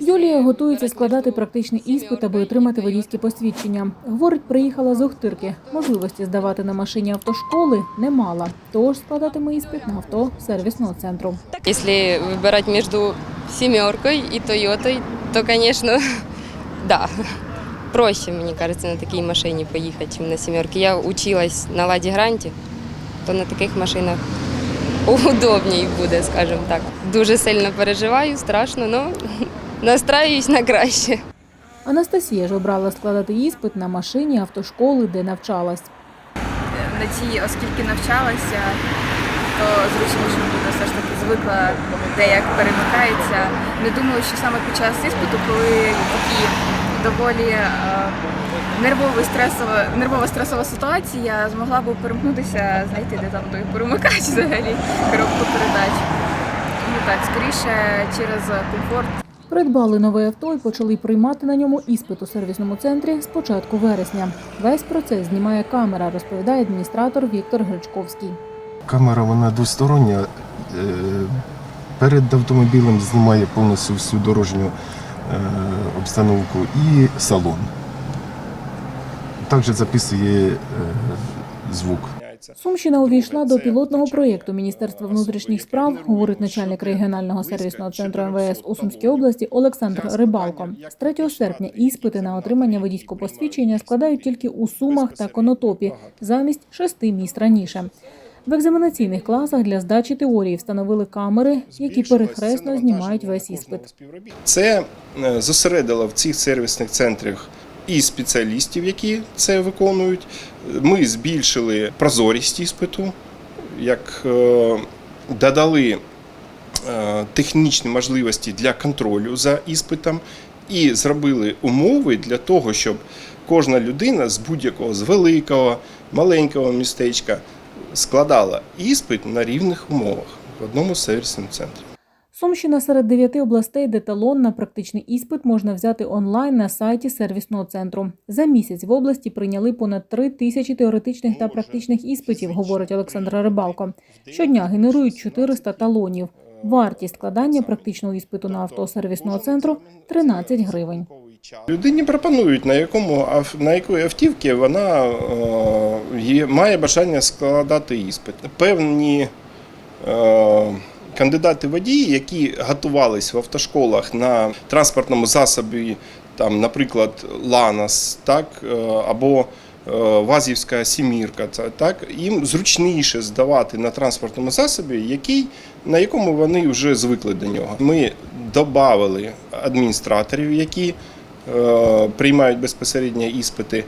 Юлія готується складати практичний іспит, аби отримати водійське посвідчення. Говорить, приїхала з Охтирки. Можливості здавати на машині автошколи не мала. Тож складатиме іспит на авто сервісного центру. Если выбирать между семеркой и Тойотой, то, конечно, да, проще, мне кажется, на такой машине поехать, чем на семерке. Я училась на Ладе Гранте, то на таких машинах удобнее буде, скажем так. Дуже сильно переживаю, страшно, але настраюсь на краще. Анастасія ж обрала складати іспит на машині автошколи, де навчалась. на цій, оскільки навчалася, то зручніше буде все ж таки звикла, де як перемикається. Не думаю, що саме під час іспиту, коли такі доволі е, нервовий стресова, нервова стресова ситуація, я змогла б перемкнутися, знайти, де там той перемикач взагалі, коробку передач. Тому так, скоріше через комфорт Придбали нове авто і почали приймати на ньому іспит у сервісному центрі з початку вересня. Весь процес знімає камера, розповідає адміністратор Віктор Гречковський. Камера вона двостороння. Е, Перед автомобілем знімає повністю всю дорожню е, обстановку і салон. Також записує е, звук. Сумщина увійшла до пілотного проєкту Міністерства внутрішніх справ, говорить начальник регіонального сервісного центру МВС у Сумській області Олександр Рибалко. З 3 серпня іспити на отримання водійського посвідчення складають тільки у Сумах та Конотопі замість шести міст раніше. В екзаменаційних класах для здачі теорії встановили камери, які перехресно знімають весь іспит. Це е, зосередило в цих сервісних центрах і спеціалістів, які це виконують. Ми збільшили прозорість іспиту, як е, додали е, технічні можливості для контролю за іспитом і зробили умови для того, щоб кожна людина з будь-якого з великого, маленького містечка складала іспит на рівних умовах в одному сервісному центрі. Сумщина серед дев'яти областей, де талон на практичний іспит можна взяти онлайн на сайті сервісного центру. За місяць в області прийняли понад три тисячі теоретичних та практичних іспитів, говорить Олександр Рибалко. Щодня генерують 400 талонів. Вартість складання практичного іспиту на авто сервісного центру 13 гривень. Людині пропонують, на якому на якої автівці вона е, є, має бажання складати іспит. Певні е, кандидати водії, які готувались в автошколах на транспортному засобі, там, наприклад, Ланос, так, е, або е, Вазівська сімірка, так їм зручніше здавати на транспортному засобі, який, на якому вони вже звикли до нього. Ми додали адміністраторів, які е, приймають безпосередньо іспити.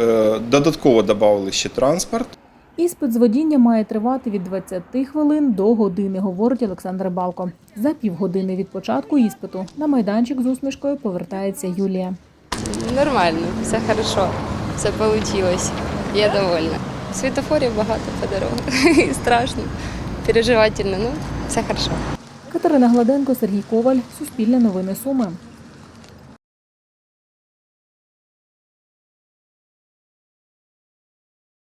Е, Додатково додали ще транспорт. Іспит з водіння має тривати від 20 хвилин до години, говорить Олександр Балко. За півгодини від початку іспиту на майданчик з усмішкою повертається Юлія. Нормально, все хорошо, все получилось. Я довольна. Світофорів багато по дорогах. Страшно, переживательно, ну все хорошо. Катерина Гладенко, Сергій Коваль, Суспільне новини Суми.